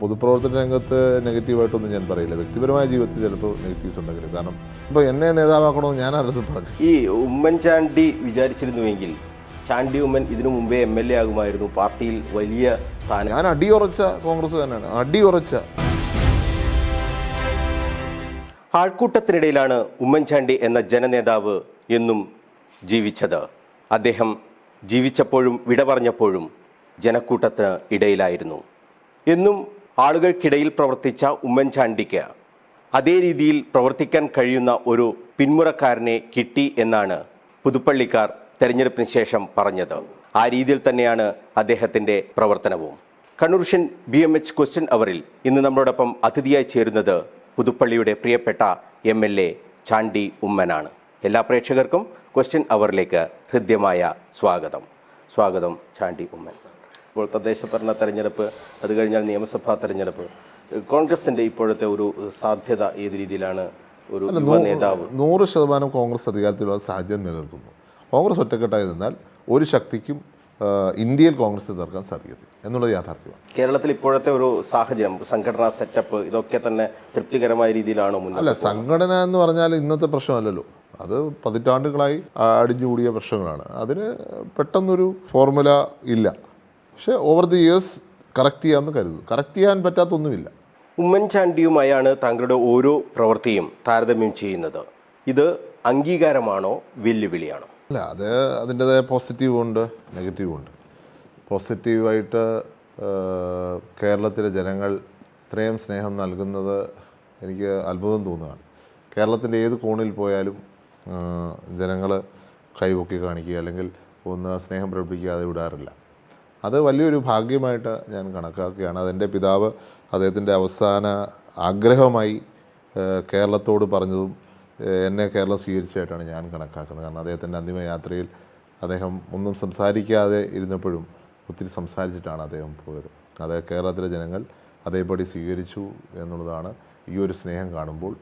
പൊതുപ്രവർത്തന രംഗത്ത് നെഗറ്റീവായിട്ടൊന്നും ഞാൻ പറയില്ല. വ്യക്തിപരമായ ജീവിതത്തിൽ ചിലപ്പോൾ നെഗറ്റീവ്സ് ഉണ്ടെങ്കിലും. കാരണം ഇപ്പോൾ എന്നെ നേതാവാക്കണമെന്ന് ഞാൻ ആരുടെ പറഞ്ഞു ഈ ഉമ്മൻചാണ്ടി വിചാരിച്ചിരുന്നുവെങ്കിൽ ചാണ്ടി ഉമ്മൻ ഇതിനു മുമ്പേ എം എൽ എ ആകുമായിരുന്നു. പാർട്ടിയിൽ വലിയ സ്ഥാനം. ഞാൻ അടിയുറച്ച കോൺഗ്രസ് തന്നെയാണ് അടിയുറച്ച. ആൾക്കൂട്ടത്തിനിടയിലാണ് ഉമ്മൻചാണ്ടി എന്ന ജനനേതാവ് എന്നും ജീവിച്ചത്. അദ്ദേഹം ജീവിച്ചപ്പോഴും വിട പറഞ്ഞപ്പോഴും ജനക്കൂട്ടത്തിന് ഇടയിലായിരുന്നു. എന്നും ആളുകൾക്കിടയിൽ പ്രവർത്തിച്ച ഉമ്മൻചാണ്ടിക്ക് അതേ രീതിയിൽ പ്രവർത്തിക്കാൻ കഴിയുന്ന ഒരു പിന്മുറക്കാരനെ കിട്ടി എന്നാണ് പുതുപ്പള്ളിക്കാർ തെരഞ്ഞെടുപ്പിന് ശേഷം പറഞ്ഞത്. ആ രീതിയിൽ തന്നെയാണ് അദ്ദേഹത്തിന്റെ പ്രവർത്തനവും. കണ്ണൂർഷൻ ബി എം എച്ച് ക്വസ്റ്റ്യൻ അവറിൽ ഇന്ന് നമ്മളോടൊപ്പം അതിഥിയായി ചേരുന്നത് പുതുപ്പള്ളിയുടെ പ്രിയപ്പെട്ട എം എൽ എ ചാണ്ടി ഉമ്മനാണ്. എല്ലാ പ്രേക്ഷകർക്കും ക്വസ്റ്റ്യൻ അവറിലേക്ക് ഹൃദ്യമായ സ്വാഗതം. സ്വാഗതം ചാണ്ടി ഉമ്മൻ. ഇപ്പോൾ തദ്ദേശ ഭരണ തെരഞ്ഞെടുപ്പ് അത് കഴിഞ്ഞാൽ നിയമസഭാ തെരഞ്ഞെടുപ്പ്. കോൺഗ്രസിന്റെ ഇപ്പോഴത്തെ ഒരു സാധ്യത ഏത് രീതിയിലാണ് ഒരു നേതാവ്? നൂറ് ശതമാനം കോൺഗ്രസ് അധികാരത്തിലുള്ള സാഹചര്യം നിലനിൽക്കുന്നു. കോൺഗ്രസ് ഒറ്റക്കെട്ടായി നിന്നാൽ ഒരു ശക്തിക്കും ഇന്ത്യയിൽ കോൺഗ്രസ് തീർക്കാൻ സാധിക്കത്തില്ല എന്നുള്ളത് യാഥാർത്ഥ്യമാണ്. കേരളത്തിൽ ഇപ്പോഴത്തെ ഒരു സാഹചര്യം സംഘടനാ സെറ്റപ്പ് ഇതൊക്കെ തന്നെ തൃപ്തികരമായ രീതിയിലാണോ അല്ല സംഘടന എന്ന് പറഞ്ഞാൽ ഇന്നത്തെ പ്രശ്നമല്ലല്ലോ. അത് പതിറ്റാണ്ടുകളായി അടിഞ്ഞുകൂടിയ പ്രശ്നങ്ങളാണ്. അതിന് പെട്ടെന്നൊരു ഫോർമുല ഇല്ല. പക്ഷേ ഓവർ ദി ഇയേഴ്സ് കറക്റ്റ് ചെയ്യാമെന്ന് കരുതുന്നു. കറക്റ്റ് ചെയ്യാൻ പറ്റാത്തൊന്നുമില്ല. ഉമ്മൻചാണ്ടിയുമായാണ് താങ്കളുടെ ഓരോ പ്രവൃത്തിയും താരതമ്യം ചെയ്യുന്നത്. ഇത് അംഗീകാരമാണോ വെല്ലുവിളിയാണോ? അല്ല അത് അതിന്റെതായ പോസിറ്റീവും ഉണ്ട് നെഗറ്റീവും ഉണ്ട്. പോസിറ്റീവായിട്ട് കേരളത്തിലെ ജനങ്ങൾ ഇത്രയും സ്നേഹം നൽകുന്നത് എനിക്ക് അത്ഭുതം തോന്നുകയാണ്. കേരളത്തിന്റെ ഏത് കോണിൽ പോയാലും ജനങ്ങൾ കൈപൊക്കി കാണിക്കുക അല്ലെങ്കിൽ ഒന്ന് സ്നേഹം പ്രകടിപ്പിക്കാതെ വിടാറില്ല. അത് വലിയൊരു ഭാഗ്യമായിട്ട് ഞാൻ കണക്കാക്കുകയാണ്. അതെന്റെ പിതാവ് അദ്ദേഹത്തിന്റെ അവസാന ആഗ്രഹമായി കേരളത്തോട് പറഞ്ഞതും എന്നെ കേരളം സ്വീകരിച്ചതായിട്ടാണ് ഞാൻ കണക്കാക്കുന്നത്. കാരണം അദ്ദേഹത്തിന്റെ അന്തിമ യാത്രയിൽ അദ്ദേഹം ഒന്നും സംസാരിക്കാതെ ഇരുന്നപ്പോഴും ഒത്തിരി സംസാരിച്ചിട്ടാണ് അദ്ദേഹം പോയത്. അത് കേരളത്തിലെ ജനങ്ങൾ അതേപടി സ്വീകരിച്ചു എന്നുള്ളതാണ് ഈ ഒരു സ്നേഹം കാണുമ്പോൾ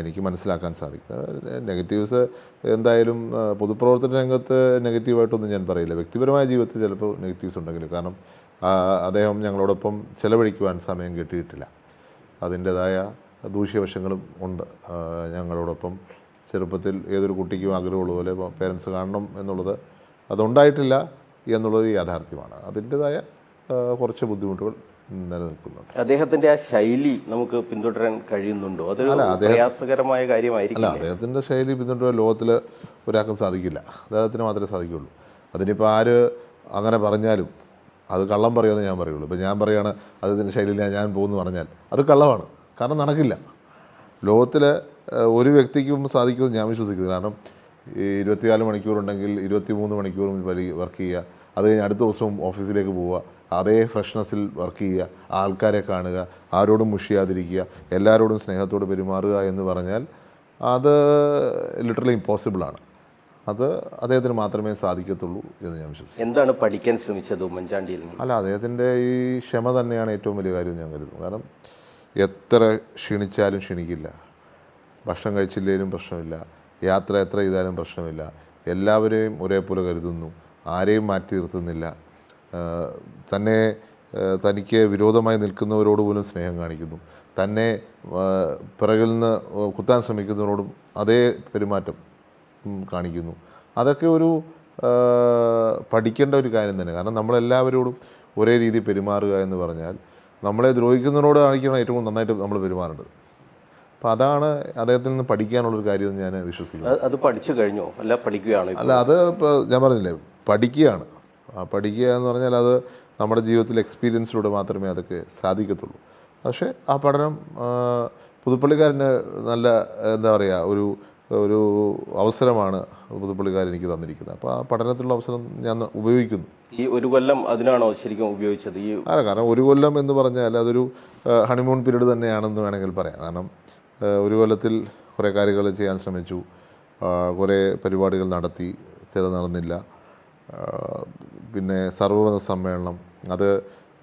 എനിക്ക് മനസ്സിലാക്കാൻ സാധിക്കും. നെഗറ്റീവ്സ് എന്തായാലും പൊതുപ്രവർത്തന രംഗത്ത് നെഗറ്റീവായിട്ടൊന്നും ഞാൻ പറയില്ല. വ്യക്തിപരമായ ജീവിതത്തിൽ ചിലപ്പോൾ നെഗറ്റീവ്സ് ഉണ്ടെങ്കിലും കാരണം അദ്ദേഹം ഞങ്ങളോടൊപ്പം ചെലവഴിക്കുവാൻ സമയം കിട്ടിയിട്ടില്ല. അതിന്റെതായ ദൂഷ്യവശങ്ങളും ഉണ്ട്. ഞങ്ങളോടൊപ്പം ചെറുപ്പത്തിൽ ഏതൊരു കുട്ടിക്കും ആഗ്രഹമുള്ള പോലെ പേരൻസ് കാണണം എന്നുള്ളത് അതുണ്ടായിട്ടില്ല എന്നുള്ളൊരു യാഥാർത്ഥ്യമാണ്. അതിന്റെതായ കുറച്ച് ബുദ്ധിമുട്ടുകൾ നിലനിൽക്കുന്നുണ്ട് അദ്ദേഹത്തിന്റെ ആ ശൈലി നമുക്ക് പിന്തുടരാൻ കഴിയുന്നുണ്ടോ? അത് പ്രയാസകരമായ അല്ല അദ്ദേഹത്തിന്റെ ശൈലി പിന്തുടരാൻ ലോകത്തിൽ ഒരാൾക്കും സാധിക്കില്ല. അദ്ദേഹത്തിന് മാത്രമേ സാധിക്കുള്ളൂ. അതിനിപ്പോൾ ആര് അങ്ങനെ പറഞ്ഞാലും അത് കള്ളം പറയുമെന്ന് ഞാൻ പറയുള്ളൂ. ഇപ്പോൾ ഞാൻ പറയുകയാണ് അദ്ദേഹത്തിന്റെ ശൈലിയിൽ ഞാൻ പോകുന്നു പറഞ്ഞാൽ അത് കള്ളമാണ്. കാരണം നടക്കില്ല. ലോകത്തിൽ ഒരു വ്യക്തിക്കും സാധിക്കുമെന്ന് ഞാൻ വിശ്വസിക്കുന്നു കാരണം ഈ ഇരുപത്തിനാല് മണിക്കൂറുണ്ടെങ്കിൽ ഇരുപത്തി മൂന്ന് മണിക്കൂറും വർക്ക് ചെയ്യുക. അത് കഴിഞ്ഞ് അടുത്ത ദിവസവും ഓഫീസിലേക്ക് പോവുക. അതേ ഫ്രഷ്നെസ്സിൽ വർക്ക് ചെയ്യുക ആൾക്കാരെ കാണുക ആരോടും മുഷിയാതിരിക്കുക എല്ലാവരോടും സ്നേഹത്തോട് പെരുമാറുക എന്ന് പറഞ്ഞാൽ അത് ലിറ്ററലി ഇമ്പോസിബിളാണ് അത് അദ്ദേഹത്തിന് മാത്രമേ സാധിക്കത്തുള്ളൂ എന്ന് ഞാൻ വിശ്വസിക്കുന്നു. എന്താണ് പഠിക്കാൻ ശ്രമിച്ചത് ഉമ്മൻചാണ്ടിയിൽ അല്ല അദ്ദേഹത്തിന്റെ ഈ ക്ഷമ തന്നെയാണ് ഏറ്റവും വലിയ കാര്യം ഞാൻ കരുതുന്നു കാരണം എത്ര ക്ഷീണിച്ചാലും ക്ഷീണിക്കില്ല. ഭക്ഷണം കഴിച്ചില്ലേലും പ്രശ്നമില്ല. യാത്ര എത്ര ചെയ്താലും പ്രശ്നമില്ല. എല്ലാവരെയും ഒരേപോലെ കരുതുന്നു. ആരെയും മാറ്റി നിർത്തുന്നില്ല. തന്നെ തനിക്ക് വിരോധമായി നിൽക്കുന്നവരോട് പോലും സ്നേഹം കാണിക്കുന്നു. തന്നെ പിറകിൽ നിന്ന് കുത്താൻ ശ്രമിക്കുന്നവരോടും അതേ പെരുമാറ്റം കാണിക്കുന്നു. അതൊക്കെ ഒരു പഠിക്കേണ്ട ഒരു കാര്യം തന്നെ. കാരണം നമ്മളെല്ലാവരോടും ഒരേ രീതി പെരുമാറുക എന്ന് പറഞ്ഞാൽ നമ്മളെ ദ്രോഹിക്കുന്നതിനോട് കാണിക്കണം ഏറ്റവും നന്നായിട്ട് നമ്മൾ പെരുമാറേണ്ടത്. അപ്പോൾ അതാണ് അദ്ദേഹത്തിൽ നിന്ന് പഠിക്കാനുള്ളൊരു കാര്യം ഞാൻ വിശ്വസിക്കുന്നു. അത് പഠിച്ചു കഴിഞ്ഞോ? അല്ല പഠിക്കുകയാണ് അല്ല അത് ഇപ്പോൾ ഞാൻ പറഞ്ഞില്ലേ പഠിക്കുകയാണ്. പഠിക്കുക എന്ന് പറഞ്ഞാൽ അത് നമ്മുടെ ജീവിതത്തിൽ എക്സ്പീരിയൻസിലൂടെ മാത്രമേ അതൊക്കെ സാധിക്കത്തുള്ളൂ. പക്ഷേ ആ പഠനം പുതുപ്പള്ളിക്കാരന് നല്ല എന്താ പറയുക ഒരു ഒരു അവസരമാണ് പുതുപ്പള്ളിക്കാരൻ എനിക്ക് തന്നിരിക്കുന്നത്. അപ്പോൾ ആ പഠനത്തിലുള്ള അവസരം ഞാൻ ഉപയോഗിക്കുന്നു. ഈ ഒരു കൊല്ലം അതിനാണോ ശരിക്കും ഉപയോഗിച്ചത്? ഈ അല്ല കാരണം ഒരു കൊല്ലം എന്ന് പറഞ്ഞാൽ അതൊരു ഹണിമൂൺ പീരീഡ് തന്നെയാണെന്ന് വേണമെങ്കിൽ പറയാം. കാരണം ഒരു കൊല്ലത്തിൽ കുറേ കാര്യങ്ങൾ ചെയ്യാൻ ശ്രമിച്ചു. കുറേ പരിപാടികൾ നടത്തി. ചില നടന്നില്ല. പിന്നെ സർവമത സമ്മേളനം അത്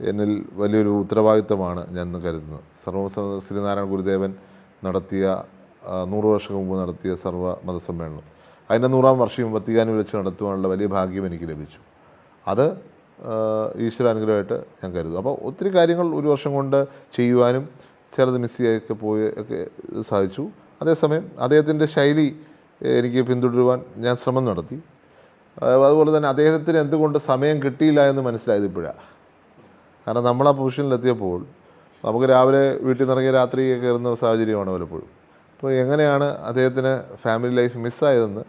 എന്നിൽ വലിയൊരു ഉത്തരവാദിത്തമാണ് ഞാൻ ഇന്ന് കരുതുന്നത് സർവമത ശ്രീനാരായണ ഗുരുദേവൻ നടത്തിയ നൂറ് വർഷം മുമ്പ് നടത്തിയ സർവ മതസമ്മേളനം. അതിന്റെ നൂറാം വർഷം വത്തിക്കാനിൽ വെച്ച് നടത്തുവാനുള്ള വലിയ ഭാഗ്യം എനിക്ക് ലഭിച്ചു. അത് ഈശ്വരാനുഗ്രഹമായിട്ട് ഞാൻ കരുതും അപ്പോൾ ഒത്തിരി കാര്യങ്ങൾ ഒരു വർഷം കൊണ്ട് ചെയ്യുവാനും ചിലത് മിസ് ചെയ്യൊക്കെ പോയി ഒക്കെ സാധിച്ചു. അതേസമയം അദ്ദേഹത്തിന്റെ ശൈലി എനിക്ക് പിന്തുടരുവാൻ ഞാൻ ശ്രമം നടത്തി. അതുപോലെ തന്നെ അദ്ദേഹത്തിന് എന്തുകൊണ്ട് സമയം കിട്ടിയില്ല എന്ന് മനസ്സിലായത് ഇപ്പോഴാണ് കാരണം നമ്മൾ ആ പൊസിഷനിലെത്തിയപ്പോൾ നമുക്ക് രാവിലെ വീട്ടിൽ നിന്നിറങ്ങി രാത്രി കയറുന്ന ഒരു സാഹചര്യമാണ് പലപ്പോഴും. അപ്പോൾ എങ്ങനെയാണ് അദ്ദേഹത്തിന് ഫാമിലി ലൈഫ് മിസ്സായതെന്ന്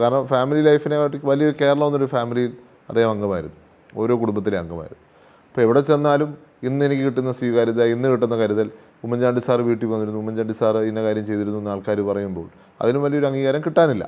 കാരണം ഫാമിലി ലൈഫിനെ വലിയ കേരളം എന്നൊരു ഫാമിലിയിൽ അദ്ദേഹം അംഗമായിരുന്നു. ഓരോ കുടുംബത്തിലെ അംഗമായിരുന്നു. അപ്പോൾ എവിടെ ചെന്നാലും ഇന്ന് എനിക്ക് കിട്ടുന്ന സ്വീകാര്യത ഇന്ന് കിട്ടുന്ന കരുതൽ ഉമ്മൻചാണ്ടി സാർ വീട്ടിൽ വന്നിരുന്നു ഉമ്മൻചാണ്ടി സാർ ഇന്ന കാര്യം ചെയ്തിരുന്നു എന്ന് ആൾക്കാർ പറയുമ്പോൾ അതിനും വലിയൊരു അംഗീകാരം കിട്ടാനില്ല.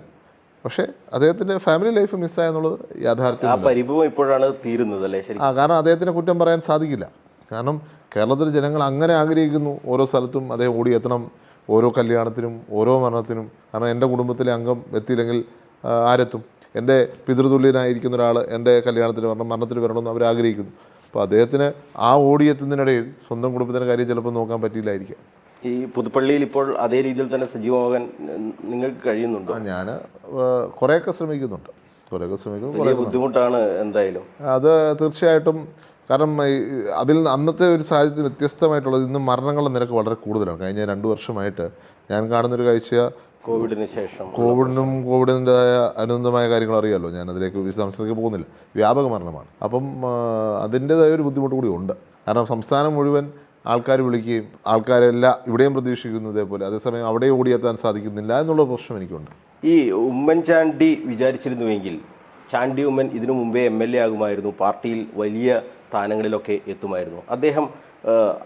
പക്ഷേ അദ്ദേഹത്തിന്റെ ഫാമിലി ലൈഫ് മിസ്സായെന്നുള്ളത് യാഥാർത്ഥ്യം ആ പരിഭവം ഇപ്പോഴാണ് തീരുന്നത് അല്ലേ? ശരി. ആ കാരണം അദ്ദേഹത്തിനെ കുറ്റം പറയാൻ സാധിക്കില്ല. കാരണം കേരളത്തിലെ ജനങ്ങൾ അങ്ങനെ ആഗ്രഹിക്കുന്നു ഓരോ സ്ഥലത്തും അദ്ദേഹം ഓടിയെത്തണം ഓരോ കല്യാണത്തിനും ഓരോ മരണത്തിനും. കാരണം എന്റെ കുടുംബത്തിലെ അംഗം എത്തിയില്ലെങ്കിൽ ആരെത്തും? എന്റെ പിതൃതുല്യനായിരിക്കുന്ന ഒരാൾ എന്റെ കല്യാണത്തിന് വരണം മരണത്തിന് വരണമെന്ന് അവർ ആഗ്രഹിക്കുന്നു. അപ്പോൾ അദ്ദേഹത്തിന് ആ ഓടിയെത്തുന്നതിനിടയിൽ സ്വന്തം കുടുംബത്തിന്റെ കാര്യം ചിലപ്പോൾ നോക്കാൻ പറ്റിയില്ലായിരിക്കാം. ഈ പുതുപ്പള്ളിയിൽ ഇപ്പോൾ അതേ രീതിയിൽ തന്നെ സജീവമാകാൻ നിങ്ങൾക്ക് കഴിയുന്നുണ്ടോ? ഞാൻ കുറേയൊക്കെ ശ്രമിക്കുന്നുണ്ട്. കുറേയൊക്കെ ശ്രമിക്കുന്നു ബുദ്ധിമുട്ടാണ് എന്തായാലും. അത് തീർച്ചയായിട്ടും കാരണം അതിൽ അന്നത്തെ ഒരു സാഹചര്യത്തിൽ വ്യത്യസ്തമായിട്ടുള്ളത് ഇന്ന് മരണങ്ങളുടെ നിരക്ക് വളരെ കൂടുതലാണ്. കഴിഞ്ഞ രണ്ട് വർഷമായിട്ട് ഞാൻ കാണുന്നൊരു കാഴ്ച കോവിഡിന് ശേഷം. കോവിഡിനും കോവിഡിന്റെതായ അനുബന്ധമായ കാര്യങ്ങൾ അറിയാമല്ലോ ഞാൻ അതിലേക്ക് വിശദാംശത്തിലേക്ക് പോകുന്നില്ല. വ്യാപക മരണമാണ്. അപ്പം അതിന്റെതായ ഒരു ബുദ്ധിമുട്ട് കൂടി ഉണ്ട്. കാരണം സംസ്ഥാനം മുഴുവൻ ആൾക്കാർ വിളിക്കുകയും ആൾക്കാരെല്ലാം ഇവിടെയും പ്രതീക്ഷിക്കുന്നു ഇതേപോലെ. അതേസമയം അവിടെ ഓടിയെത്താൻ സാധിക്കുന്നില്ല എന്നുള്ള പ്രശ്നം എനിക്കുണ്ട്. ഈ ഉമ്മൻചാണ്ടി വിചാരിച്ചിരുന്നുവെങ്കിൽ ചാണ്ടി ഉമ്മൻ ഇതിനു മുമ്പേ എം എൽ എ ആകുമായിരുന്നു. പാർട്ടിയിൽ വലിയ സ്ഥാനങ്ങളിലൊക്കെ എത്തുമായിരുന്നു. അദ്ദേഹം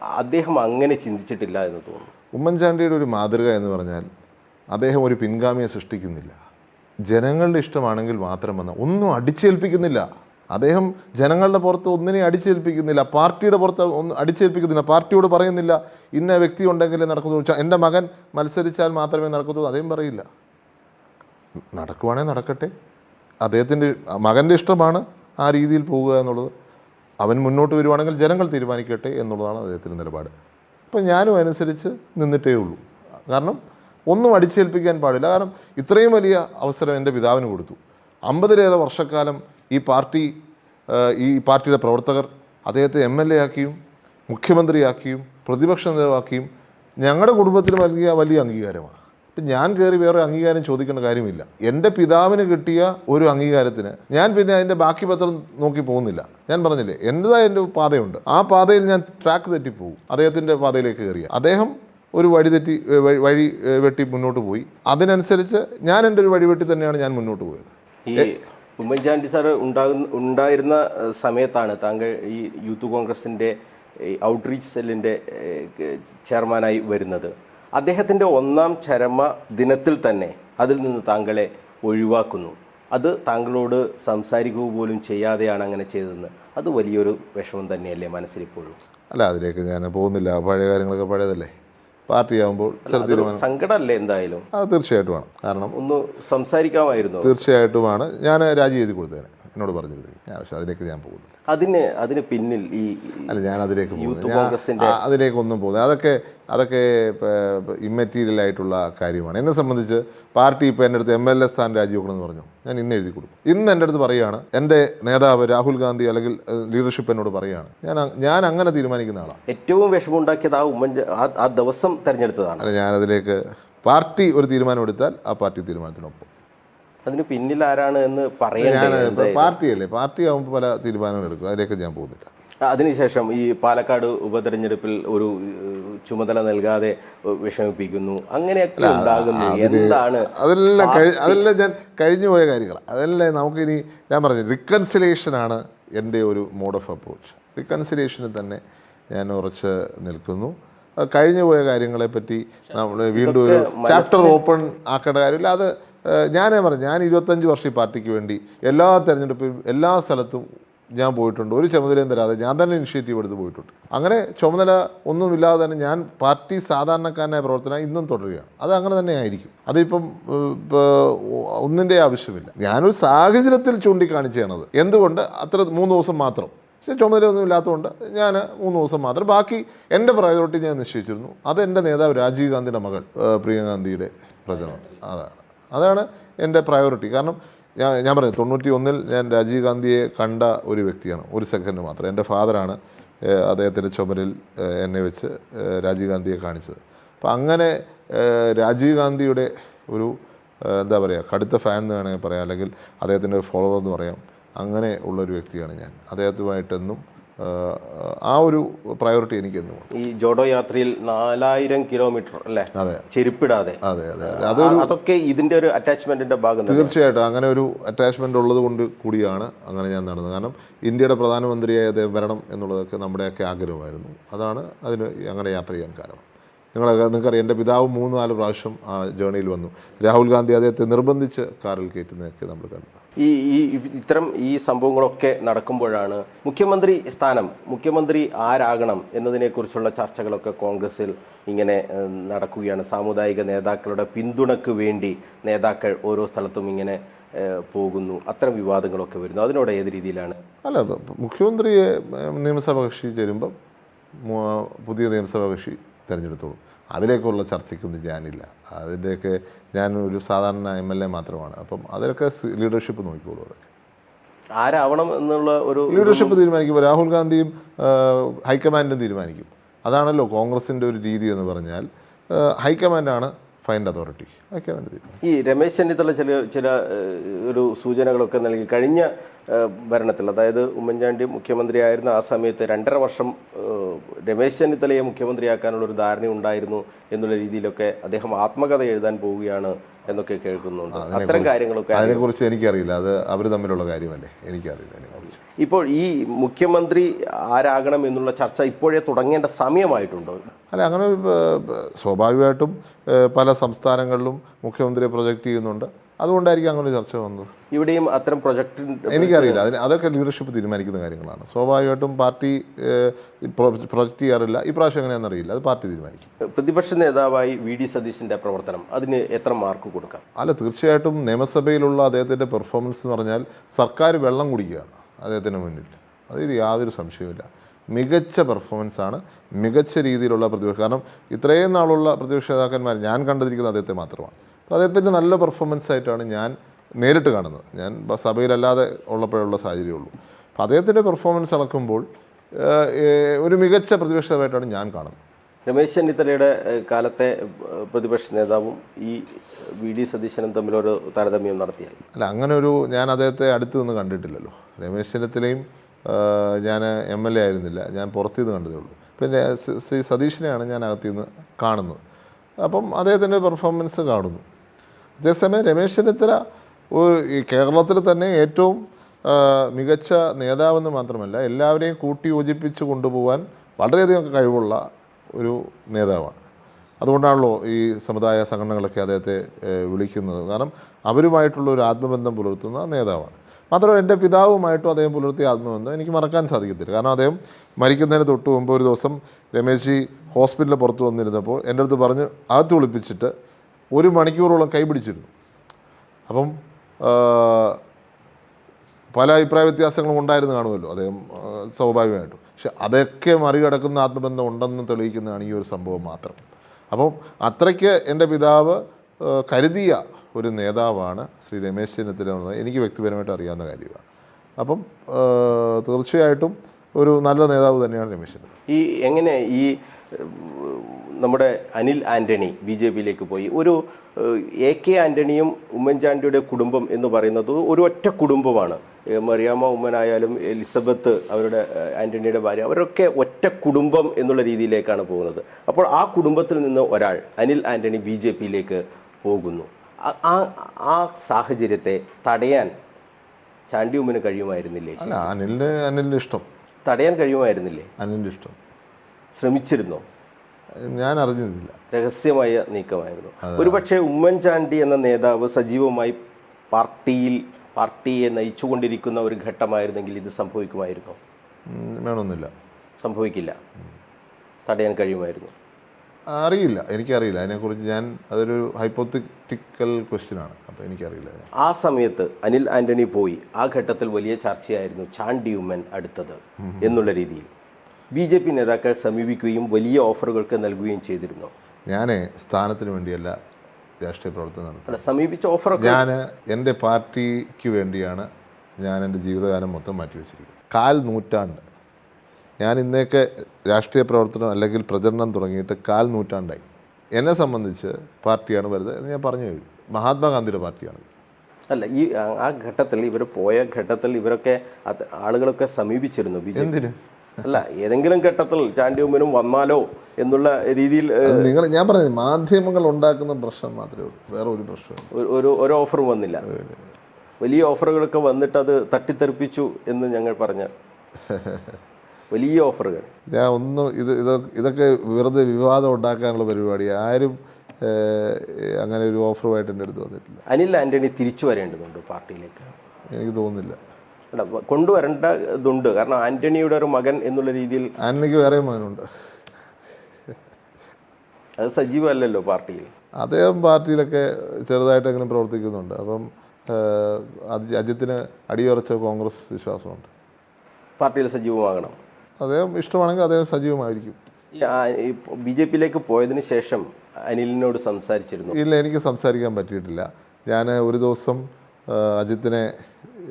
അദ്ദേഹം അങ്ങനെ ചിന്തിച്ചിട്ടില്ല എന്ന് തോന്നുന്നു. ഉമ്മൻചാണ്ടിയുടെ ഒരു മാതൃക എന്ന് പറഞ്ഞാൽ അദ്ദേഹം ഒരു പിൻഗാമിയെ സൃഷ്ടിക്കുന്നില്ല. ജനങ്ങളുടെ ഇഷ്ടമാണെങ്കിൽ മാത്രം വന്ന ഒന്നും അടിച്ചേൽപ്പിക്കുന്നില്ല. അദ്ദേഹം ജനങ്ങളുടെ പുറത്ത് ഒന്നിനെ അടിച്ചേൽപ്പിക്കുന്നില്ല പാർട്ടിയുടെ പുറത്ത് ഒന്ന് അടിച്ചേൽപ്പിക്കുന്നില്ല പാർട്ടിയോട് പറയുന്നില്ല ഇന്ന വ്യക്തി ഉണ്ടെങ്കിലേ നടക്കത്തുള്ളൂ വെച്ചാൽ എന്റെ മകൻ മത്സരിച്ചാൽ മാത്രമേ നടക്കത്തുള്ളൂ അദ്ദേഹം പറയില്ല. നടക്കുവാണെങ്കിൽ നടക്കട്ടെ. അദ്ദേഹത്തിന്റെ മകന്റെ ഇഷ്ടമാണ് ആ രീതിയിൽ പോവുക എന്നുള്ളത്. അവൻ മുന്നോട്ട് വരുവാണെങ്കിൽ ജനങ്ങൾ തീരുമാനിക്കട്ടെ എന്നുള്ളതാണ് അദ്ദേഹത്തിന്റെ നിലപാട്. അപ്പം ഞാനും അനുസരിച്ച് നിന്നിട്ടേ ഉള്ളൂ. കാരണം ഒന്നും അടിച്ചേൽപ്പിക്കാൻ പാടില്ല. കാരണം ഇത്രയും വലിയ അവസരം എന്റെ പിതാവിന് കൊടുത്തു. അമ്പതിലേറെ വർഷക്കാലം ഈ പാർട്ടി ഈ പാർട്ടിയുടെ പ്രവർത്തകർ അദ്ദേഹത്തെ എം എൽ എ ആക്കിയും മുഖ്യമന്ത്രിയാക്കിയും പ്രതിപക്ഷ നേതാവാക്കിയും ഞങ്ങളുടെ കുടുംബത്തിന് വലിയ വലിയ അംഗീകാരമാണ്. ഇപ്പം ഞാൻ കയറി വേറെ അംഗീകാരം ചോദിക്കേണ്ട കാര്യമില്ല. എന്റെ പിതാവിന് കിട്ടിയ ഒരു അംഗീകാരത്തിന് ഞാൻ പിന്നെ അതിന്റെ ബാക്കി പത്രം നോക്കി പോകുന്നില്ല. ഞാൻ പറഞ്ഞില്ലേ എന്റെതായ എന്റെ പാതയുണ്ട്. ആ പാതയിൽ ഞാൻ ട്രാക്ക് തെറ്റിപ്പോകും. അദ്ദേഹത്തിന്റെ പാതയിലേക്ക് കയറിയ അദ്ദേഹം ഒരു വഴി തെറ്റി വഴി- വെട്ടി മുന്നോട്ട് പോയി. അതിനനുസരിച്ച് ഞാൻ എന്റെ ഒരു വഴി വെട്ടി തന്നെയാണ് ഞാൻ മുന്നോട്ട് പോയത്. ഉമ്മൻചാണ്ടി സാർ ഉണ്ടാകുന്ന ഉണ്ടായിരുന്ന സമയത്താണ് താങ്കൾ ഈ യൂത്ത് കോൺഗ്രസിന്റെ ഔട്ട്റീച്ച് സെല്ലിന്റെ ചെയർമാനായി വരുന്നത്. അദ്ദേഹത്തിന്റെ ഒന്നാം ചരമ ദിനത്തിൽ തന്നെ അതിൽ നിന്ന് താങ്കളെ ഒഴിവാക്കുന്നു. അത് താങ്കളോട് സംസാരിക്കുക പോലും ചെയ്യാതെയാണ് അങ്ങനെ ചെയ്തതെന്ന്. അത് വലിയൊരു വിഷമം തന്നെയല്ലേ മനസ്സിലിപ്പോഴും? അല്ല അതിലേക്ക് ഞാൻ പോകുന്നില്ല. പഴയ കാര്യങ്ങളൊക്കെ പഴയതല്ലേ? പാർട്ടി ആകുമ്പോൾ ചില തീരുമാനം. സങ്കടമല്ലേ എന്തായാലും? അത് തീർച്ചയായിട്ടും ആണ് കാരണം ഒന്ന് സംസാരിക്കാമായിരുന്നു? തീർച്ചയായിട്ടുമാണ് ഞാൻ രാജി എഴുതി കൊടുത്തേനെ. എന്നോട് പറഞ്ഞിരുന്നു. ഞാൻ പക്ഷേ അതിലേക്ക് ഞാൻ പോകുന്നില്ല. അതിന് അതിന് പിന്നിൽ ഈ അല്ല ഞാൻ അതിലേക്ക് പോകുന്നു അതിലേക്കൊന്നും പോകുന്നത് അതൊക്കെ അതൊക്കെ ഇമ്മറ്റീരിയൽ ആയിട്ടുള്ള കാര്യമാണ്. എന്നെ സംബന്ധിച്ച് പാർട്ടി ഇപ്പോൾ എന്റെ അടുത്ത് എം എൽ എ സ്ഥാനം രാജിവെക്കണമെന്ന് പറഞ്ഞു. ഞാൻ ഇന്ന് എഴുതി കൊടുക്കും. ഇന്ന് എന്റെ അടുത്ത് പറയുകയാണ് എന്റെ നേതാവ് രാഹുൽ ഗാന്ധി അല്ലെങ്കിൽ ലീഡർഷിപ്പ് എന്നോട് പറയുകയാണ്. ഞാൻ ഞാൻ അങ്ങനെ തീരുമാനിക്കുന്ന ആളാണ്. ഏറ്റവും വിഷമമുണ്ടാക്കിയത് ആ ഉമ്മൻ ആ- ദിവസം തിരഞ്ഞെടുത്തതാണ്. അല്ല ഞാനതിലേക്ക് പാർട്ടി ഒരു തീരുമാനം എടുത്താൽ ആ പാർട്ടി തീരുമാനത്തിനൊപ്പം. അതിന് പിന്നിൽ ആരാണ് എന്ന് ഞാൻ പാർട്ടിയല്ലേ? പാർട്ടി ആകുമ്പോൾ പല തീരുമാനങ്ങൾ എടുക്കും. അതിലേക്ക് ഞാൻ പോകുന്നില്ല. അതിനുശേഷം ഈ പാലക്കാട് ഉപതെരഞ്ഞെടുപ്പിൽ ഒരു ഏഹ്, ചുമതല നൽകാതെ ഏഹ്, വിഷമിപ്പിക്കുന്നു. അങ്ങനെയൊക്കെ ഉണ്ടാകുന്നു. എന്താണ് അതെല്ലാം കഴി അതെല്ലാം ഞാൻ കഴിഞ്ഞു പോയ കാര്യങ്ങളാണ് അതെല്ലാം നമുക്കിനി ഞാൻ പറഞ്ഞു റിക്കൺസിലേഷനാണ് എന്റെ ഒരു മോഡ് ഓഫ് അപ്രോച്ച് റിക്കൺസിലേഷനിൽ തന്നെ ഞാൻ ഉറച്ച് നിൽക്കുന്നു. അത് കഴിഞ്ഞു പോയ കാര്യങ്ങളെപ്പറ്റി നമ്മൾ വീണ്ടും ഒരു ചാപ്റ്റർ ഓപ്പൺ ആക്കേണ്ട കാര്യമില്ല. അത് ഞാനേ പറഞ്ഞു ഞാൻ ഇരുപത്തഞ്ച് വർഷം ഈ പാർട്ടിക്ക് വേണ്ടി എല്ലാ തെരഞ്ഞെടുപ്പിലും എല്ലാ സ്ഥലത്തും ഞാൻ പോയിട്ടുണ്ട്. ഒരു ചുമതലയും തരാതെ ഞാൻ തന്നെ ഇനിഷ്യേറ്റീവ് എടുത്ത് പോയിട്ടുണ്ട്. അങ്ങനെ ചുമതല ഒന്നുമില്ലാതെ തന്നെ ഞാൻ പാർട്ടി സാധാരണക്കാരനായ പ്രവർത്തനം ഇന്നും തുടരുകയാണ്. അത് അങ്ങനെ തന്നെ ആയിരിക്കും. അതിപ്പം ഒന്നിന്റെ ആവശ്യമില്ല. ഞാനൊരു സാഹചര്യത്തിൽ ചൂണ്ടിക്കാണിച്ചാണത് എന്തുകൊണ്ട്? അത്ര മൂന്ന് ദിവസം മാത്രം. പക്ഷേ ചുമതലയൊന്നും ഇല്ലാത്തതുകൊണ്ട് ഞാൻ മൂന്ന് ദിവസം മാത്രം. ബാക്കി എന്റെ പ്രയോറിറ്റി ഞാൻ നിശ്ചയിച്ചിരുന്നു. അത് എന്റെ നേതാവ് രാജീവ് ഗാന്ധിയുടെ മകൾ പ്രിയങ്കാന്ധിയുടെ പ്രചരണം. അതാണ്. അതാണ് എന്റെ പ്രയോറിറ്റി കാരണം ഞാൻ ഞാൻ പറഞ്ഞു തൊണ്ണൂറ്റി ഒന്നിൽ ഞാൻ രാജീവ് ഗാന്ധിയെ കണ്ട ഒരു വ്യക്തിയാണ്. ഒരു സെക്കൻഡ് മാത്രം. എന്റെ ഫാദറാണ് അദ്ദേഹത്തിന്റെ ചുമരിൽ എന്നെ വെച്ച് രാജീവ് ഗാന്ധിയെ കാണിച്ചത്. അപ്പം അങ്ങനെ രാജീവ് ഗാന്ധിയുടെ ഒരു എന്താ പറയുക കടുത്ത ഫാൻ എന്ന് വേണമെങ്കിൽ പറയാം. അല്ലെങ്കിൽ അദ്ദേഹത്തിന്റെ ഒരു ഫോളോവർ എന്ന് പറയാം. അങ്ങനെ ഉള്ളൊരു വ്യക്തിയാണ് ഞാൻ. അദ്ദേഹത്തുമായിട്ടെന്നും ആ ഒരു പ്രയോറിറ്റി എനിക്ക് എന്ന് ഈ ജോഡോ യാത്രയിൽ നാലായിരം കിലോമീറ്റർ അല്ലേ? അതെ. ചെരുപ്പിടാതെ. അതെ അതെ അതെ. ആ- അതൊക്കെ ഇതിന്റെ ഒരു അറ്റാച്ച്മെന്റിന്റെ ഭാഗം തീർച്ചയായിട്ടും അങ്ങനെ ഒരു അറ്റാച്ച്മെന്റ് ഉള്ളത് കൊണ്ട് കൂടിയാണ് അങ്ങനെ ഞാൻ നടന്നത്. കാരണം ഇന്ത്യയുടെ പ്രധാനമന്ത്രിയായ അദ്ദേഹം വരണം എന്നുള്ളതൊക്കെ നമ്മുടെയൊക്കെ ആഗ്രഹമായിരുന്നു. അതാണ് അതിന് അങ്ങനെ യാത്ര ചെയ്യാൻ കാരണം. നിങ്ങൾ നിങ്ങൾക്കറിയാം എന്റെ പിതാവ് മൂന്ന് നാല് പ്രാവശ്യം ആ ജേണിയിൽ വന്നു. രാഹുൽ ഗാന്ധി അദ്ദേഹത്തെ നിർബന്ധിച്ച് കാറിൽ കയറ്റുന്നതൊക്കെ നമ്മൾ കണ്ടു. ഈ ഈ ഇത്തരം ഈ സംഭവങ്ങളൊക്കെ നടക്കുമ്പോഴാണ് മുഖ്യമന്ത്രി സ്ഥാനം മുഖ്യമന്ത്രി ആരാകണം എന്നതിനെക്കുറിച്ചുള്ള ചർച്ചകളൊക്കെ കോൺഗ്രസിൽ ഇങ്ങനെ നടക്കുകയാണ്. സാമുദായിക നേതാക്കളുടെ പിന്തുണക്ക് വേണ്ടി നേതാക്കൾ ഓരോ സ്ഥലത്തും ഇങ്ങനെ പോകുന്നു. അത്തരം വിവാദങ്ങളൊക്കെ വരുന്നു. അതിനോട് ഏത് രീതിയിലാണ്? അല്ല മുഖ്യമന്ത്രിയെ നിയമസഭാ കക്ഷി ചേരുമ്പം പുതിയ നിയമസഭാ കക്ഷി തിരഞ്ഞെടുത്തോളും. അതിലേക്കുള്ള ചർച്ചയ്ക്കൊന്നും ഞാനില്ല. അതിന്റെയൊക്കെ ഞാൻ ഒരു സാധാരണ എം എൽ എ മാത്രമാണ്. അപ്പം അതിലൊക്കെ ലീഡർഷിപ്പ് നോക്കിക്കോളൂ അതൊക്കെ. ആരാവണം എന്നുള്ള ഒരു ലീഡർഷിപ്പ് തീരുമാനിക്കുമ്പോൾ രാഹുൽ ഗാന്ധിയും ഹൈക്കമാൻഡും തീരുമാനിക്കും. അതാണല്ലോ കോൺഗ്രസിന്റെ ഒരു രീതി എന്ന് പറഞ്ഞാൽ ഹൈക്കമാൻഡാണ് ഫൈൻഡ് അതോറിറ്റി. ഹൈക്കമാൻഡ് തീരുമാനിക്കും. ഈ രമേശ് ചെന്നിത്തല ചില ചില ഒരു സൂചനകളൊക്കെ നൽകി. കഴിഞ്ഞ ഭരണത്തിൽ അതായത് ഉമ്മൻചാണ്ടി മുഖ്യമന്ത്രിയായിരുന്ന ആ സമയത്ത് രണ്ടര വർഷം രമേശ് ചെന്നിത്തലയെ മുഖ്യമന്ത്രിയാക്കാനുള്ള ഒരു ധാരണ ഉണ്ടായിരുന്നു എന്നുള്ള രീതിയിലൊക്കെ അദ്ദേഹം ആത്മകഥ എഴുതാൻ പോവുകയാണ് എന്നൊക്കെ കേൾക്കുന്നുണ്ട്. അത്തരം കാര്യങ്ങളൊക്കെ അതിനെക്കുറിച്ച് എനിക്കറിയില്ല. അത് അവർ തമ്മിലുള്ള കാര്യമല്ലേ? എനിക്കറിയില്ല ഇപ്പോൾ ഈ മുഖ്യമന്ത്രി ആരാകണം എന്നുള്ള ചർച്ച ഇപ്പോഴേ തുടങ്ങേണ്ട സമയമായിട്ടുണ്ടോ? അല്ല അങ്ങനെ സ്വാഭാവികമായിട്ടും പല സംസ്ഥാനങ്ങളിലും മുഖ്യമന്ത്രിയെ പ്രൊജക്റ്റ് ചെയ്യുന്നുണ്ട്. അതുകൊണ്ടായിരിക്കും അങ്ങനെ ചർച്ച വന്നത്. ഇവിടെയും അത്തരം പ്രൊജക്ട് എനിക്കറിയില്ല. അതിന് അതൊക്കെ ലീഡർഷിപ്പ് തീരുമാനിക്കുന്ന കാര്യങ്ങളാണ്. സ്വാഭാവികമായിട്ടും പാർട്ടി പ്രൊജക്റ്റ് ചെയ്യാറില്ല. ഇപ്രാവശ്യം എങ്ങനെയാണെന്നറിയില്ല അത് പാർട്ടി തീരുമാനിക്കും. പ്രതിപക്ഷ നേതാവായി വി ഡി സതീശിന്റെ പ്രവർത്തനം അതിന് എത്ര മാർക്ക് കൊടുക്കാം? അല്ല തീർച്ചയായിട്ടും നിയമസഭയിലുള്ള അദ്ദേഹത്തിന്റെ പെർഫോമൻസ് എന്ന് പറഞ്ഞാൽ സർക്കാർ വെള്ളം കുടിക്കുകയാണ് അദ്ദേഹത്തിന് മുന്നിൽ. അതിൽ യാതൊരു സംശയവുമില്ല. മികച്ച പെർഫോമൻസ് ആണ്. മികച്ച രീതിയിലുള്ള പ്രതിപക്ഷം കാരണം ഇത്രയും നാളുള്ള പ്രതിപക്ഷ നേതാക്കന്മാർ ഞാൻ കണ്ടിരിക്കുന്ന അദ്ദേഹത്തെ മാത്രമാണ്. അദ്ദേഹത്തിന്റെ നല്ല പെർഫോമൻസ് ആയിട്ടാണ് ഞാൻ നേരിട്ട് കാണുന്നത്. ഞാൻ സഭയിലല്ലാതെ ഉള്ളപ്പോഴുള്ള സാഹചര്യമുള്ളൂ അപ്പോൾ അദ്ദേഹത്തിന്റെ പെർഫോമൻസ് അളക്കുമ്പോൾ ഒരു മികച്ച പ്രതിപക്ഷ നേതാവായിട്ടാണ് ഞാൻ കാണുന്നത്. രമേശ് ചെന്നിത്തലയുടെ കാലത്തെ പ്രതിപക്ഷ നേതാവും ഈ വി ഡി സതീശനും തമ്മിലൊരു താരതമ്യം നടത്തിയാൽ? അല്ല അങ്ങനെ ഒരു ഞാൻ അദ്ദേഹത്തെ അടുത്ത് നിന്ന് കണ്ടിട്ടില്ലല്ലോ. രമേശ് ചെന്നിത്തലയും ഞാൻ എം എൽ എ ആയിരുന്നില്ല. ഞാൻ പുറത്തു നിന്ന് കണ്ടതേ ഉള്ളൂ. പിന്നെ ശ്രീ- സതീശനെയാണ് ഞാൻ അകത്തു നിന്ന് കാണുന്നത്. അപ്പം അദ്ദേഹത്തിന്റെ പെർഫോമൻസ് കാണുന്നു. അതേസമയം രമേശ് ചെന്നിത്തല കേരളത്തിൽ തന്നെ ഏറ്റവും മികച്ച നേതാവെന്ന് മാത്രമല്ല എല്ലാവരെയും കൂട്ടി യോജിപ്പിച്ച് കൊണ്ടുപോകാൻ വളരെയധികം കഴിവുള്ള ഒരു നേതാവാണ്. അതുകൊണ്ടാണല്ലോ ഈ സമുദായ സംഘടനകളൊക്കെ അദ്ദേഹത്തെ വിളിക്കുന്നത്. കാരണം അവരുമായിട്ടുള്ള ഒരു ആത്മബന്ധം പുലർത്തുന്ന നേതാവാണ്. മാത്രമല്ല എന്റെ പിതാവുമായിട്ടും അദ്ദേഹം പുലർത്തിയ ആത്മബന്ധം എനിക്ക് മറക്കാൻ സാധിക്കത്തില്ല. കാരണം അദ്ദേഹം മരിക്കുന്നതിന് തൊട്ട് മുമ്പ് ഒരു ദിവസം രമേശ് ഹോസ്പിറ്റലിൽ പുറത്ത് വന്നിരുന്നപ്പോൾ എന്റെ അടുത്ത് പറഞ്ഞ് അകത്ത് ഒളിപ്പിച്ചിട്ട് ഒരു മണിക്കൂറോളം കൈപിടിച്ചിരുന്നു അപ്പം പല അഭിപ്രായ വ്യത്യാസങ്ങളും ഉണ്ടായിരുന്നു കാണുമല്ലോ അദ്ദേഹം സ്വാഭാവികമായിട്ടും. പക്ഷെ അതൊക്കെ മറികടക്കുന്ന ആത്മബന്ധം ഉണ്ടെന്ന് തെളിയിക്കുന്നതാണ് ഈ ഒരു സംഭവം മാത്രം. അപ്പം അത്രയ്ക്ക് എന്റെ പിതാവ് കരുതിയ ഒരു നേതാവാണ് ശ്രീ രമേശ് ചെന്നിത്തല എന്നത് എനിക്ക് വ്യക്തിപരമായിട്ട് അറിയാവുന്ന കാര്യമാണ്. അപ്പം തീർച്ചയായിട്ടും ഒരു നല്ല നേതാവ് തന്നെയാണ് രമേശ് ചെന്നിത്തല. ഈ എങ്ങനെ ഈ നമ്മുടെ അനിൽ ആന്റണി ബി ജെ പിയിലേക്ക് പോയി ഒരു എ കെ ആന്റണിയും ഉമ്മൻചാണ്ടിയുടെ കുടുംബം എന്ന് പറയുന്നത് ഒരു ഒറ്റ കുടുംബമാണ് മറിയാമ്മ ഉമ്മനായാലും എലിസബത്ത് അവരുടെ ആന്റണിയുടെ ഭാര്യ അവരൊക്കെ ഒറ്റ കുടുംബം എന്നുള്ള രീതിയിലേക്കാണ് പോകുന്നത്. അപ്പോൾ ആ കുടുംബത്തിൽ നിന്ന് ഒരാൾ അനിൽ ആന്റണി ബി ജെ പിയിലേക്ക് പോകുന്നു. ആ- ആ സാഹചര്യത്തെ തടയാൻ ചാണ്ടി ഉമ്മന് കഴിയുമായിരുന്നില്ലേ? അല്ല അനിലിന് ഇഷ്ടം. തടയാൻ കഴിയുമായിരുന്നില്ലേ? അനിന്റെ ഇഷ്ടം. ശ്രമിച്ചിരുന്നോ? ഞാൻ അറിഞ്ഞിരുന്നില്ല. രഹസ്യമായ നീക്കമായിരുന്നു. ഒരുപക്ഷെ ഉമ്മൻചാണ്ടി എന്ന നേതാവ് സജീവമായി പാർട്ടിയിൽ പാർട്ടിയെ നയിച്ചുകൊണ്ടിരിക്കുന്ന ഒരു ഘട്ടമായിരുന്നെങ്കിൽ ഇത് സംഭവിക്കുമായിരുന്നോ? വേണമെന്നില്ല സംഭവിക്കില്ല. തടയാൻ കഴിയുമായിരുന്നു. അറിയില്ല. എനിക്കറിയില്ല. അതിനെക്കുറിച്ച് ഞാൻ അതൊരു ഹൈപ്പോത്തിക്കൽ ക്വസ്റ്റ്യനാണ് അപ്പോൾ എനിക്കറിയില്ല ആ സമയത്ത് അനിൽ ആന്റണി പോയി. ആ ഘട്ടത്തിൽ വലിയ ചർച്ചയായിരുന്നു ചാണ്ടി ഉമ്മൻ അടുത്തത് എന്നുള്ള രീതിയിൽ. ബി ജെ പി നേതാക്കൾ സമീപിക്കുകയും വലിയ ഓഫറുകൾക്ക് നൽകുകയും ചെയ്തിരുന്നു. ഞാൻ സ്ഥാനത്തിന് വേണ്ടിയല്ല രാഷ്ട്രീയ പ്രവർത്തനം നടത്തുന്നത് സമീപിച്ച ഓഫർ ഞാൻ എന്റെ പാർട്ടിക്ക് വേണ്ടിയാണ് ഞാൻ എന്റെ ജീവിതകാലം മൊത്തം മാറ്റിവെച്ചിരിക്കുന്നത്. കാൽ നൂറ്റാണ്ട് ഞാൻ ഇന്നേക്ക് രാഷ്ട്രീയ പ്രവർത്തനം അല്ലെങ്കിൽ പ്രചരണം തുടങ്ങിയിട്ട് കാൽ നൂറ്റാണ്ടായി. എന്നെ സംബന്ധിച്ച് പാർട്ടിയാണ് വലുത് എന്ന് ഞാൻ പറഞ്ഞു കഴിഞ്ഞു. മഹാത്മാഗാന്ധിയുടെ പാർട്ടിയാണ്. അല്ല ഈ ആ- ഘട്ടത്തിൽ ഇവർ പോയ ഘട്ടത്തിൽ ഇവരൊക്കെ ആളുകളൊക്കെ സമീപിച്ചിരുന്നു എന്തിന്? അല്ല ഏതെങ്കിലും ഘട്ടത്തിൽ ചാണ്ടിയമ്മനും വന്നാലോ എന്നുള്ള രീതിയിൽ നിങ്ങൾ ഞാൻ പറഞ്ഞു മാധ്യമങ്ങൾ ഉണ്ടാക്കുന്ന പ്രശ്നം മാത്രമേ ഉള്ളൂ. വേറെ ഒരു പ്രശ്നം ഒരു- ഒരു ഓഫർ ഓഫറും വന്നില്ല. വലിയ ഓഫറുകളൊക്കെ വന്നിട്ട് അത് തട്ടിത്തെറിപ്പിച്ചു എന്ന് ഞങ്ങൾ പറഞ്ഞ വലിയ ഓഫറുകൾ. ഞാൻ ഒന്നും ഇത് ഇത് ഇതൊക്കെ വെറുതെ വിവാദം ഉണ്ടാക്കാനുള്ള പരിപാടി. ആരും അങ്ങനെ ഒരു ഓഫറുമായിട്ട് എന്റെ അടുത്ത് വന്നിട്ടില്ല. അനിൽ ആന്റണി തിരിച്ചു വരേണ്ടതുണ്ട് പാർട്ടിയിലേക്ക്? എനിക്ക് തോന്നുന്നില്ല. കൊണ്ടുവരേണ്ടതുണ്ട്. കാരണം ആന്റണിയുടെ ഒരു മകൻ എന്നുള്ള രീതിയിൽ ആന്റണിക്ക് വേറെ മകനുണ്ട്. അത് സജീവമല്ലല്ലോ പാർട്ടിയിൽ. അദ്ദേഹം പാർട്ടിയിലൊക്കെ ചെറുതായിട്ട് അങ്ങനെ പ്രവർത്തിക്കുന്നുണ്ട്. അപ്പം അജിത്തിന് അടിയുറച്ച കോൺഗ്രസ് വിശ്വാസമുണ്ട്. പാർട്ടിയിൽ സജീവമാകണം. അദ്ദേഹം ഇഷ്ടമാണെങ്കിൽ അദ്ദേഹം സജീവമായിരിക്കും. ബി ജെ പിയിലേക്ക് പോയതിന് ശേഷം അനിലിനോട് സംസാരിച്ചിരുന്നു. ഇല്ല എനിക്ക് സംസാരിക്കാൻ പറ്റിയിട്ടില്ല. ഞാൻ ഒരു ദിവസം അജിത്തിനെ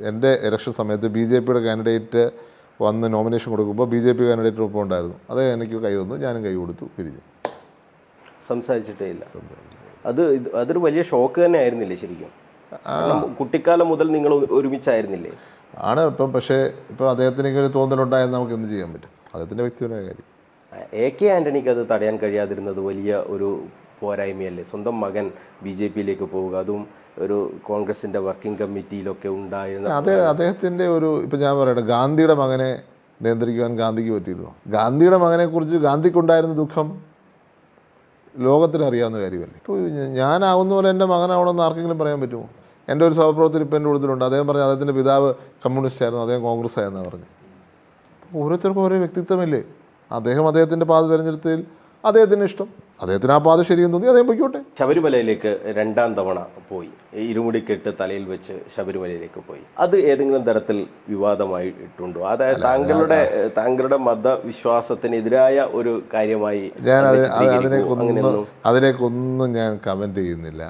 എന്റെ ഇലക്ഷൻ സമയത്ത് ബി ജെ പിയുടെ കാൻഡിഡേറ്റ് വന്ന് നോമിനേഷൻ കൊടുക്കുമ്പോൾ ബി ജെ പി കാൻഡിഡേറ്റ് ഒപ്പം ഉണ്ടായിരുന്നു അത് എനിക്ക് കൈ തന്നു ഞാനും കൈ കൊടുത്തു പിരിഞ്ഞു. സംസാരിച്ചിട്ടേ ഇല്ല. അത് അതൊരു വലിയ ഷോക്ക് തന്നെ ആയിരുന്നില്ലേ ശരിക്കും? കുട്ടിക്കാലം മുതൽ നിങ്ങൾ ഒരുമിച്ചായിരുന്നില്ലേ? ആണ് ഇപ്പം പക്ഷേ ഇപ്പം അദ്ദേഹത്തിന് ഇങ്ങനെ ഒരു തോന്നലുണ്ടായാൽ നമുക്ക് എന്ത് ചെയ്യാൻ പറ്റും? അദ്ദേഹത്തിന്റെ വ്യക്തിപരമായ കാര്യം. എ കെ ആന്റണിക്ക് അത് തടയാൻ കഴിയാതിരുന്നത് വലിയ ഒരു പോരായ്മയല്ലേ? സ്വന്തം മകൻ ബി ജെ പിയിലേക്ക് പോവുക അതും ഒരു കോൺഗ്രസിന്റെ വർക്കിംഗ് കമ്മിറ്റിയിലൊക്കെ ഉണ്ടായിരുന്ന അതെ അദ്ദേഹത്തിന്റെ ഒരു ഇപ്പം ഞാൻ പറയട്ടെ ഗാന്ധിയുടെ മകനെ നിയന്ത്രിക്കുവാൻ ഗാന്ധിക്ക് പറ്റിയിരുന്നു? ഗാന്ധിയുടെ മകനെക്കുറിച്ച് ഗാന്ധിക്കുണ്ടായിരുന്ന ദുഃഖം ലോകത്തിന് അറിയാവുന്ന കാര്യമല്ലേ ഇപ്പോൾ ഞാനാവുന്ന പോലെ എന്റെ മകനാവണമെന്ന് ആർക്കെങ്കിലും പറയാൻ പറ്റുമോ? എന്റെ ഒരു സഹപ്രവർത്തകർ ഇപ്പം എന്റെ കൂടുതലുണ്ട് അദ്ദേഹം പറഞ്ഞു അദ്ദേഹത്തിന്റെ പിതാവ് കമ്മ്യൂണിസ്റ്റ് ആയിരുന്നു. അദ്ദേഹം കോൺഗ്രസ് ആയിരുന്നു പറഞ്ഞു ഓരോരുത്തർക്കും ഓരോ വ്യക്തിത്വമില്ലേ? അദ്ദേഹം അദ്ദേഹത്തിന്റെ പാത തിരഞ്ഞെടുത്തതിൽ അദ്ദേഹത്തിന് ഇഷ്ടം. അദ്ദേഹത്തിന് ആ പാത ശരിയെന്ന് തോന്നി. അദ്ദേഹം പൊയ്ക്കോട്ടെ. ശബരിമലയിലേക്ക് രണ്ടാം തവണ പോയി. ഇരുമുടി കെട്ട് തലയിൽ വെച്ച് ശബരിമലയിലേക്ക് പോയി. അത് ഏതെങ്കിലും തരത്തിൽ വിവാദമായി വിവാദമായിട്ടുണ്ടോ അതായത് താങ്കളുടെ താങ്കളുടെ മതവിശ്വാസത്തിനെതിരായ ഒരു കാര്യമായി ഞാൻ അതിനെ അതിനെക്കൊന്നും അത് ചിത്രീകരിക്കുമോ? അതിലേക്കൊന്നും അങ്ങനെയൊന്നും? അതിലേക്കൊന്നും ഞാൻ കമന്റ് ചെയ്യുന്നില്ല.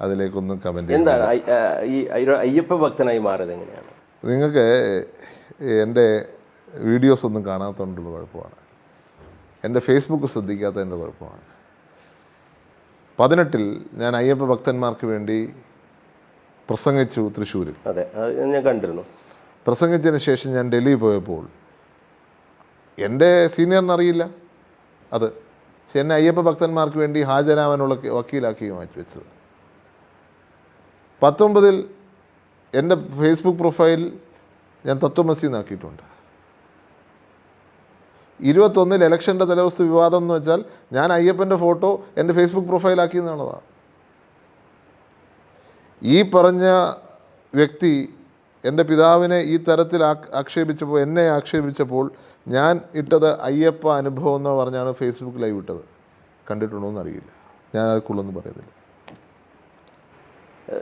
അതിലേക്കൊന്നും കമന്റ് എന്താണ് ഈ അയ്യപ്പ ഭക്തനായി മാറിയത് എങ്ങനെയാണ്? നിങ്ങൾക്ക് എന്റെ വീഡിയോസ് ഒന്നും കാണാത്തതുകൊണ്ടുള്ള കുഴപ്പമാണ്. എന്റെ ഫേസ്ബുക്ക് ശ്രദ്ധിക്കാത്തതിന്റെ കുഴപ്പമാണ്. പതിനെട്ടിൽ ഞാൻ അയ്യപ്പ ഭക്തന്മാർക്ക് വേണ്ടി പ്രസംഗിച്ചു തൃശ്ശൂരിൽ. അതെ ഞാൻ കണ്ടിരുന്നു. പ്രസംഗിച്ചതിന് ശേഷം ഞാൻ ഡൽഹി പോയപ്പോൾ എന്റെ സീനിയറിന് അറിയില്ല. അത് പക്ഷെ എന്നെ അയ്യപ്പ ഭക്തന്മാർക്ക് വേണ്ടി ഹാജരാവാനുള്ള വക്കീലാക്കി മാറ്റി വെച്ചത്. പത്തൊമ്പതിൽ എന്റെ ഫേസ്ബുക്ക് പ്രൊഫൈൽ ഞാൻ തത്വമസി എന്നാക്കിയിട്ടുണ്ട് ഇരുപത്തൊന്നിൽ ഇലക്ഷന്റെ തലവസ്തു വിവാദം എന്ന് വെച്ചാൽ ഞാൻ അയ്യപ്പന്റെ ഫോട്ടോ എന്റെ ഫേസ്ബുക്ക് പ്രൊഫൈലാക്കി എന്നുള്ളതാണ്. ഈ പറഞ്ഞ വ്യക്തി എന്റെ പിതാവിനെ ഈ തരത്തിൽ ആക്ഷേപിച്ചപ്പോൾ എന്നെ ആക്ഷേപിച്ചപ്പോൾ ഞാൻ ഇട്ടത് അയ്യപ്പ അനുഭവം എന്ന് പറഞ്ഞാണ് ഫേസ്ബുക്ക് ലൈവ് ഇട്ടത്. കണ്ടിട്ടുണ്ടോ എന്നറിയില്ല. ഞാൻ അത് കുള്ളൊന്നും പറയുന്നില്ല.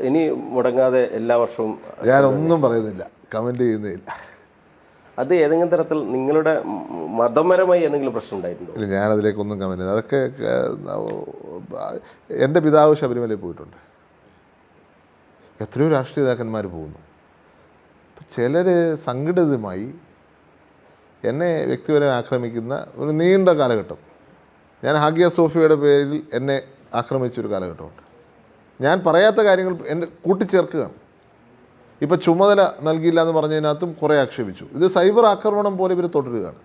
ഇനി മുടങ്ങാതെ എല്ലാ വർഷവും ഞാനൊന്നും പറയുന്നില്ല. കമന്റ് ചെയ്യുന്നില്ല അത് ഏതെങ്കിലും തരത്തിൽ നിങ്ങളുടെ മതപരമായി എന്തെങ്കിലും പ്രശ്നം ഉണ്ടായിട്ടുണ്ടോ? ഇല്ല ഞാനതിലേക്കൊന്നും കമന്റ് ചെയ്യുന്നത് അതൊക്കെ എന്റെ പിതാവ് ശബരിമലയിൽ പോയിട്ടുണ്ട്. എത്രയോ രാഷ്ട്രീയ നേതാക്കന്മാർ പോകുന്നു. ചിലർ സംഘടിതമായി എന്നെ വ്യക്തിപരമായി ആക്രമിക്കുന്ന ഒരു നീണ്ട കാലഘട്ടം. ഞാൻ ഹാഗിയ സോഫിയയുടെ പേരിൽ എന്നെ ആക്രമിച്ചൊരു കാലഘട്ടമുണ്ട്. ഞാൻ പറയാത്ത കാര്യങ്ങൾ എന്റെ കൂട്ടിച്ചേർക്കുകയാണ്. ഇപ്പോൾ ചുമതല നൽകിയില്ല എന്ന് പറഞ്ഞതിനകത്തും കുറേ ആക്ഷേപിച്ചു. ഇത് സൈബർ ആക്രമണം പോലെ ഇവർ തുടരുകയാണ്.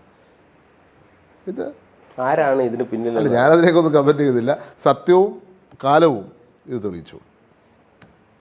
ഇത് ആരാണ് ഇതിന് പിന്നിൽ അല്ല ഞാനതിലേക്കൊന്നും കമന്റ് ചെയ്തില്ല. സത്യവും കാലവും ഇത് തെളിയിച്ചു.